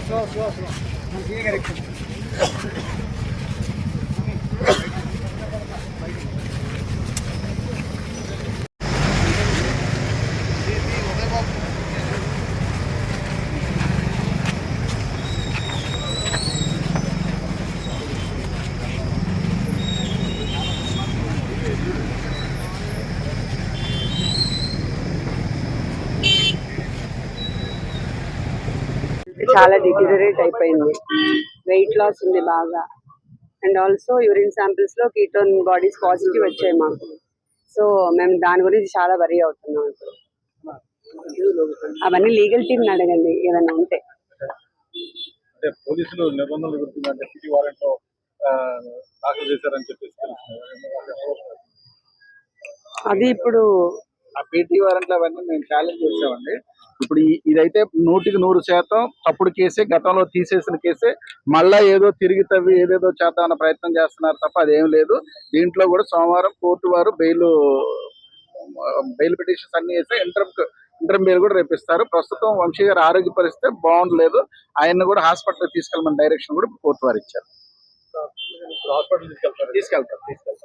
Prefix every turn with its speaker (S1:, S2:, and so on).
S1: そうそうそう。చాలా డిగ్రేట్ అయిపోయింది. Wait loss ఉంది బాగా. అండ్ ఆల్సో యూరిన్ శాంపిల్స్లో కీటోన్ బాడీస్ పాజిటివ్ వచ్చాయి మాకు. సో మేము దాని గురించి చాలా వరీ అవుతున్నాం. ఇప్పుడు అవన్నీ లీగల్ టీమ్ అడగండి ఏమైనా ఉంటే.
S2: అంటే పోలీసులు నిబంధనలు గురించి అంటే సిటీ వారెంట్లో ఆ, దాఖలు చేశారని చెప్పేసి తెలుస్తుంది.
S1: అది ఇప్పుడు
S3: ఆ పీటీ వారెంట్లు అవన్నీ మేము ఛాలెంజ్ చేసామండి. ఇప్పుడు ఇదైతే నూటికి నూరు శాతం తప్పుడు కేసే గతంలో తీసేసిన కేసే. మళ్ళా ఏదో తిరిగి తవ్వి ఏదేదో చేద్దామన్న ప్రయత్నం చేస్తున్నారు తప్ప అదేం లేదు. దీంట్లో కూడా సోమవారం కోర్టు వారు బెయిల్ బెయిల్ పిటిషన్స్ అన్ని వేస్తే ఇంటర్ ఇంటర్ బెయిల్ కూడా రేపిస్తారు. ప్రస్తుతం వంశీ గారి ఆరోగ్య పరిస్థితి బాగుండలేదు. ఆయన్ని కూడా హాస్పిటల్ తీసుకెళ్ళమని డైరెక్షన్ కూడా కోర్టు వారు ఇచ్చారు.
S2: హాస్పిటల్ తీసుకెళ్తారు.
S3: తీసుకెళ్తారు తీసుకెళ్తారు.